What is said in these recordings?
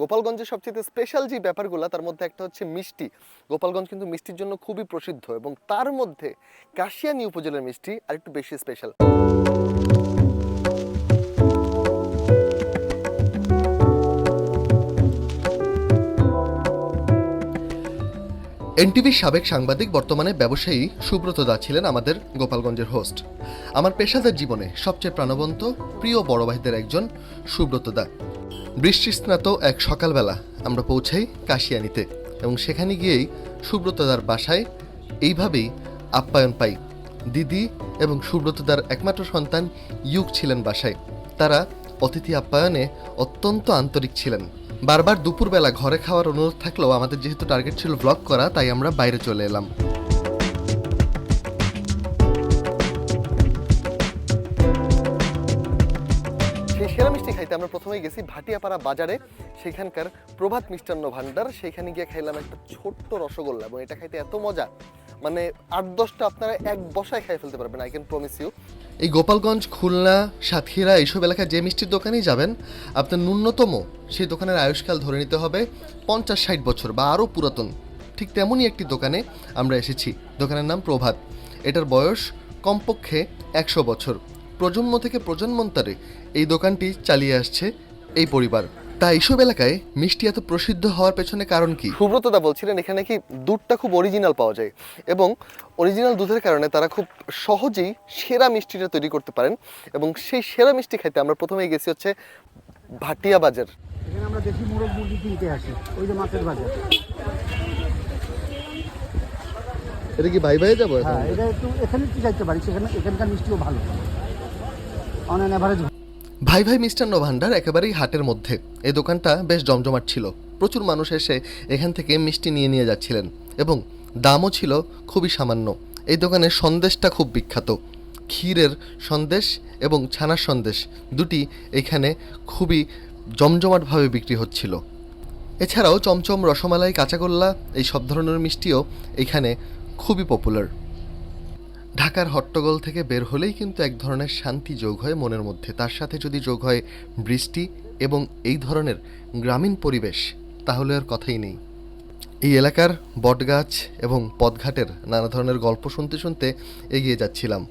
গোপালগঞ্জের সবচেয়ে স্পেশাল যে ব্যাপারগুলো, তার মধ্যে একটা হচ্ছে মিষ্টি। গোপালগঞ্জ কিন্তু মিষ্টির জন্য খুবই প্রসিদ্ধ এবং তার মধ্যে কাশিয়ানি উপজেলার মিষ্টি আরেকটু বেশি স্পেশাল এনটিভির সাবেক সাংবাদিক, বর্তমানে ব্যবসায়ী সুব্রত দা ছিলেন আমাদের গোপালগঞ্জের হোস্ট আমার পেশাদার জীবনে সবচেয়ে প্রাণবন্ত, প্রিয় বড় ভাইদের একজন সুব্রত দা। বৃষ্টিস্নাত এক সকালবেলা আমরা পৌঁছাই কাশিয়ানিতে এবং সেখানে গিয়েই সুব্রতদার বাসায় এইভাবেই আপ্যায়ন পাই। দিদি এবং সুব্রতদার একমাত্র সন্তান ইউক ছিলেন বাসায়। তারা অতিথি আপ্যায়নে অত্যন্ত আন্তরিক ছিলেন। বারবার দুপুরবেলা ঘরে খাওয়ার অনুরোধ থাকলেও আমাদের যেহেতু টার্গেট ছিল ব্লগ করা, তাই আমরা বাইরে চলে এলাম। খাইতে আমরা প্রথমেই গেছি ভাটিয়াপাড়া বাজারে। সেখানকার প্রভাত মিষ্টান্ন ভান্ডার সেখানে গিয়ে খাইলাম একটা ছোট্ট রসগোল্লা এবং এটা খাইতে এত মজা। মানে আট দশটা আপনারা এক বসায় খাই ফেলতে পারবেন আই ক্যান প্রমিস ইউ এই গোপালগঞ্জ, খুলনা, সাতক্ষীরা এইসব এলাকায় যে মিষ্টির দোকানেই যাবেন, আপনার ন্যূনতম সেই দোকানের আয়ুষ্কাল ধরে নিতে হবে পঞ্চাশ ষাট বছর বা আরও পুরাতন। ঠিক তেমনই একটি দোকানে আমরা এসেছি। দোকানের নাম প্রভাত। এটার বয়স কমপক্ষে একশো বছর। প্রজন্ম থেকে প্রজন্মান্তরে এই দোকানটি চালিয়ে আসছে এই পরিবার। তা এইসব এলাকায় মিষ্টি এত প্রসিদ্ধ হওয়ার পেছনে কারণ কি? সুব্রতদা বলছিলেন এখানে কি দুধটা খুব অরিজিনাল পাওয়া যায় এবং অরিজিনাল দুধের কারণে তারা খুব সহজেই সেরা মিষ্টিটা তৈরি করতে পারেন এবং সেই সেরা মিষ্টি খাইতে আমরা প্রথমেই গেছি হচ্ছে ভাটিয়া বাজার। এখানে আমরা দেশি মোরগ মুরগি কিনতে আসি ওই যে মাছের বাজার। এটা কি ভাই ভাই যাব হ্যাঁ এটা একটু এখানে একটু যাইতে পারি সেখানে এখানকার মিষ্টিও ভালো। অন ভাই ভাই মিষ্টান্ন ভান্ডার একেবারেই হাটের মধ্যে। এই দোকানটা বেশ জমজমাট ছিল। প্রচুর মানুষ এসে এখান থেকে মিষ্টি নিয়ে নিয়ে যাচ্ছিলেন এবং দামও ছিল খুবই সামান্য। এই দোকানের সন্দেশটা খুব বিখ্যাত। ক্ষীরের সন্দেশ এবং ছানার সন্দেশ দুটি এখানে খুবই জমজমাটভাবে বিক্রি হচ্ছিল। এছাড়াও চমচম রসমালাই, কাঁচাগোল্লা, এই সব ধরনের মিষ্টিও এখানে খুবই পপুলার ঢাকার হট্টগোল থেকে বের হলেই কিন্তু এক ধরনের শান্তি যোগ হয় মনের মধ্যে। তার সাথে যদি যোগ হয় বৃষ্টি এবং এই ধরনের গ্রামীণ পরিবেশ, তাহলে আর কথাই নেই। এই এলাকার বটগাছ এবং পদঘাটের নানা ধরনের গল্প শুনতে শুনতে এগিয়ে যাচ্ছিলাম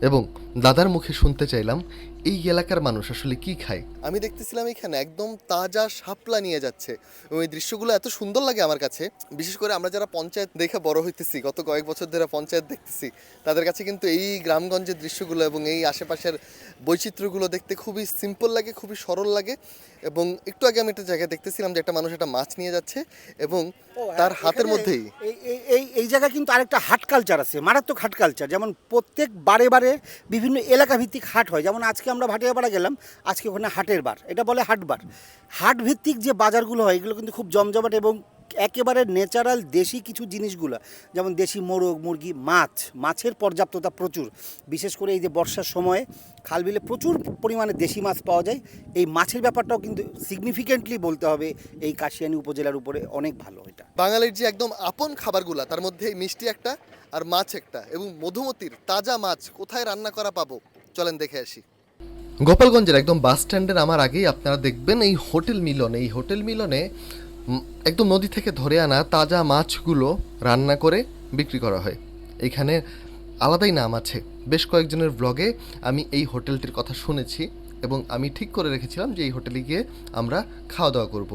এবং দাদার মুখে শুনতে চাইলাম এই এলাকার মানুষ আসলে কি খায়? আমি দেখতেছিলাম এখানে একদম তাজা শাপলা নিয়ে যাচ্ছে। এবং এই দৃশ্যগুলো এত সুন্দর লাগে আমার কাছে। বিশেষ করে আমরা যারা পঞ্চায়েত দেখে বড় হইতেছি গত কয়েক বছর ধরে পঞ্চায়েত দেখতেছি তাদের কাছে কিন্তু এই গ্রামগঞ্জের দৃশ্যগুলো এবং এই আশেপাশের বৈচিত্র্যগুলো দেখতে খুবই সিম্পল লাগে খুবই সরল লাগে। এবং একটু আগে আমি একটা জায়গায় দেখতেছিলাম যে একটা মানুষ একটা মাছ নিয়ে যাচ্ছে এবং তার হাতের মধ্যেই এই এই- এই এই জায়গায় কিন্তু আরেকটা হাট কালচার আছে মারাত্মক হাট কালচার যেমন প্রত্যেক বারে বারে বিভিন্ন এলাকা ভিত্তিক হাট হয়। যেমন আজকে আমরা ভাটিয়াপাড়া গেলাম, আজকে ওখানে হাটের বার। এটা বলে হাটবার হাট ভিত্তিক যে বাজারগুলো হয়, এগুলো কিন্তু খুব জমজমাট এবং একেবারে ন্যাচারাল দেশি কিছু জিনিসগুলো, যেমন দেশি মোরগ, মুরগি, মাছ, মাছের পর্যাপ্ততা প্রচুর। বিশেষ করে এই যে বর্ষার সময়ে খাল বিলে প্রচুর পরিমাণে দেশি মাছ পাওয়া যায়। এই মাছের ব্যাপারটাও কিন্তু সিগনিফিকেন্টলি বলতে হবে, এই কাশিয়ানী উপজেলার উপরে অনেক ভালো এটা। বাঙালির যে একদম আপন খাবারগুলা, তার মধ্যে মিষ্টি একটা আর মাছ একটা এবং মধুমতির তাজা মাছ কোথায় রান্না করা পাবো? চলেন দেখে আসি। গোপালগঞ্জের একদম বাস স্ট্যান্ডের আমার আগেই আপনারা দেখবেন এই হোটেল মিলন, এই হোটেল মিলনে একদম নদী থেকে ধরে আনা তাজা মাছগুলো রান্না করে বিক্রি করা হয়। এখানে আলাদাই নাম আছে। বেশ কয়েকজনের ব্লগে আমি এই হোটেলটির কথা শুনেছি এবং আমি ঠিক করে রেখেছিলাম যে এই হোটেলে গিয়ে আমরা খাওয়া দাওয়া করব।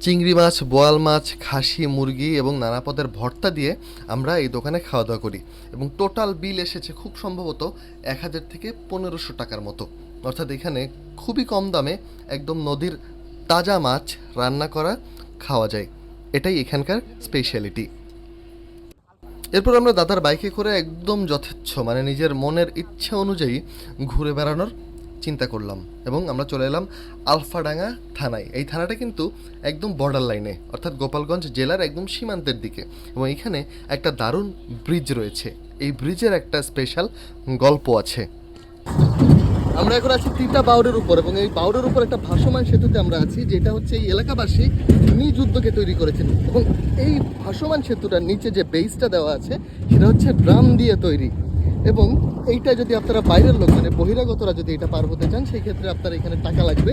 চিংড়ি মাছ, বোয়াল মাছ, খাসি, মুরগি এবং নানা পদের ভর্তা দিয়ে আমরা এই দোকানে খাওয়া দাওয়া করি এবং টোটাল বিল এসেছে খুব সম্ভবত এক হাজার থেকে পনেরোশো টাকার মতো। অর্থাৎ এখানে খুবই কম দামে একদম নদীর তাজা মাছ রান্না করা, খাওয়া যায়। এটাই এখানকার স্পেশালিটি এরপর আমরা দাদার বাইকে করে একদম যথেচ্ছ মানে নিজের মনের ইচ্ছা অনুযায়ী ঘুরে বেড়ানোর চিন্তা করলাম এবং আমরা চলে এলাম আলফাডাঙ্গা থানায়। এই থানাটা কিন্তু একদম বর্ডার লাইনে অর্থাৎ গোপালগঞ্জ জেলার একদম সীমান্তের দিকে এবং এখানে একটা দারুণ ব্রিজ রয়েছে। এই ব্রিজের একটা স্পেশাল গল্প আছে। আমরা এখন আছি তিতা বাউরের উপর এবং এই বাউরের উপর একটা ভাসমান সেতুতে আমরা আছি, যেটা হচ্ছে এই এলাকাবাসী নিজ উদ্যোগে তৈরি করেছেন এবং এই ভাসমান সেতুটার নিচে যে বেসটা দেওয়া আছে, সেটা হচ্ছে ড্রাম দিয়ে তৈরি। এবং এইটা যদি আপনারা বাইরের লোক মানে বহিরাগতরা যদি এটা পার হতে চান, সেই ক্ষেত্রে আপনারা এখানে টাকা লাগবে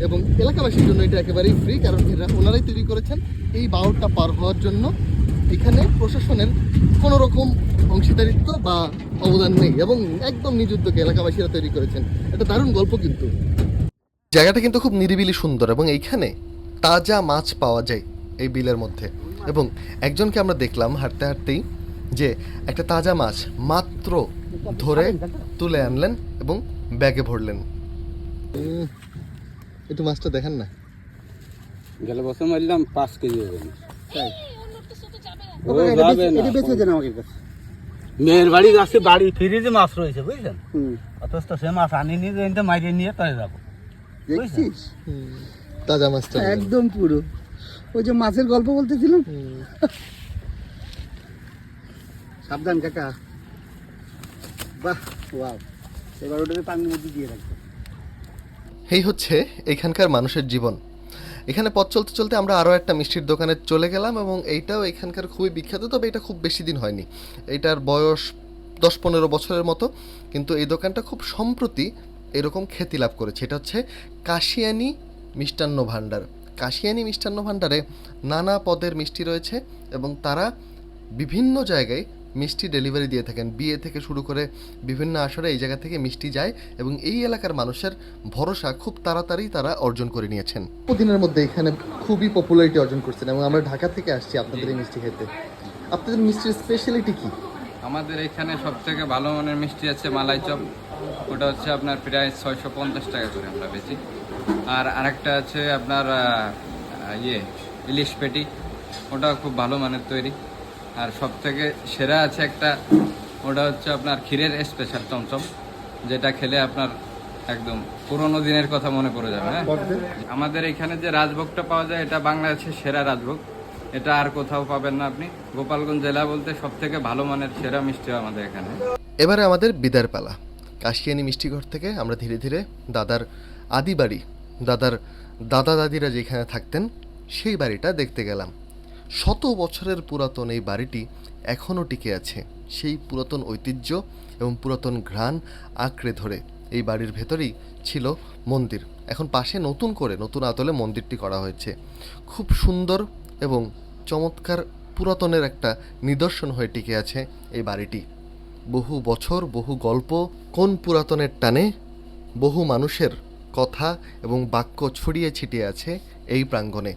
এবং এলাকাবাসীর জন্য এটা একেবারেই ফ্রি কারণ এরা, ওনারাই তৈরি করেছেন। এই বাউরটা পার হওয়ার জন্য এখানে প্রশাসনের কোনো রকম অংশীদারিত্ব বা অবদান নেই এবং একদম উদ্যোগে এলাকাবাসীরা তৈরি করেছেন। এটা দারুণ গল্প কিন্তু। জায়গাটা কিন্তু খুব নিরিবিলি সুন্দর এবং এইখানে তাজা মাছ পাওয়া যায় এই বিলের মধ্যে। এবং একজনকে আমরা দেখলাম হাঁটতে হাঁটতেই যে একটা তাজা মাছ মাত্র ধরে তুলে আনলেন এবং ব্যাগে ভরলেন। একটু মাছটা দেখেন না। গেল বছর মারলাম পাঁচ কেজি হবে। মেয়ের বাড়ি যাচ্ছে বাড়ি ফ্রিজে মাছ রয়েছে বুঝলেন হুম। অথচ তো সে মাছ আনি নিয়ে এনতে মাইরে নিয়ে তাই যাব। দেখছিস? তাজা মাছটা। একদম পুরো। ওই যে মাছের গল্প বলতেছিলাম? হুম। সাবধান, কাকা। বাহ ওয়াও এবার ওটাকে পানির মধ্যে দিয়ে রাখব। এই হচ্ছে এখানকার মানুষের জীবন। এখানে পথ চলতে চলতে আমরা আরও একটা মিষ্টির দোকানে চলে গেলাম এবং এইটাও এখানকার খুবই বিখ্যাত, তবে এটা খুব বেশি দিন হয়নি। এইটার বয়স দশ পনেরো বছরের মতো, কিন্তু এই দোকানটা খুব সম্প্রতি এরকম খ্যাতি লাভ করেছে। এটা হচ্ছে কাশিয়ানি মিষ্টান্ন ভাণ্ডার। কাশিয়ানি মিষ্টান্ন ভাণ্ডারে নানা পদের মিষ্টি রয়েছে এবং তারা বিভিন্ন জায়গায় মিষ্টি ডেলিভারি দিয়ে থাকেন। বিয়ে থেকে শুরু করে বিভিন্ন আসরে এই জায়গা থেকে মিষ্টি যায় এবং এই এলাকার মানুষের ভরসা খুব তাড়াতাড়ি তারা অর্জন করে নিয়েছেন। দিনের মধ্যে এখানে খুবই পপুলারিটি অর্জন করছেন এবং আমরা ঢাকা থেকে আসছি আপনাদের এই মিষ্টি খেতে। আপনাদের মিষ্টির স্পেশালিটি কি? আমাদের এখানে সব থেকে ভালো মানের মিষ্টি আছে মালাই চপ। ওটা হচ্ছে আপনার প্রায় ছয়শো পঞ্চাশ টাকা করে আমরা বেচি। আর আরেকটা আছে আপনার ইয়ে ইলিশ পেটি। ওটাও খুব ভালো মানের তৈরি। আর সব থেকে সেরা আছে একটা, ওটা হচ্ছে আপনার ক্ষীরের স্পেশাল চমচম যেটা খেলে আপনার একদম পুরোনো দিনের কথা মনে পড়ে যাবে হ্যাঁ? আমাদের এখানে যে রাজভোগটা পাওয়া যায়, এটা বাংলাদেশের সেরা রাজভোগ। এটা আর কোথাও পাবেন না আপনি। গোপালগঞ্জ জেলা বলতে সব থেকে ভালো মানের সেরা মিষ্টি আমাদের এখানে। এবারে আমাদের বিদার পালা। কাশিয়ানি মিষ্টিঘর থেকে আমরা ধীরে ধীরে দাদার আদি বাড়ি, দাদার দাদা দাদিরা যেখানে থাকতেন, সেই বাড়িটা দেখতে গেলাম। শত বছরের পুরাতন এই বাড়িটি এখনও টিকে আছে। সেই পুরাতন ঐতিহ্য এবং পুরাতন ঘ্রাণ আঁকড়ে ধরে এই বাড়ির ভেতরেই ছিল মন্দির। এখন পাশে নতুন করে, নতুন আতলে মন্দিরটি করা হয়েছে। খুব সুন্দর এবং চমৎকার পুরাতনের একটা নিদর্শন হয়ে টিকে আছে এই বাড়িটি। বহু বছর, বহু গল্প, কোন পুরাতনের টানে বহু মানুষের কথা এবং বাক্য ছড়িয়ে ছিটিয়ে আছে এই প্রাঙ্গণে।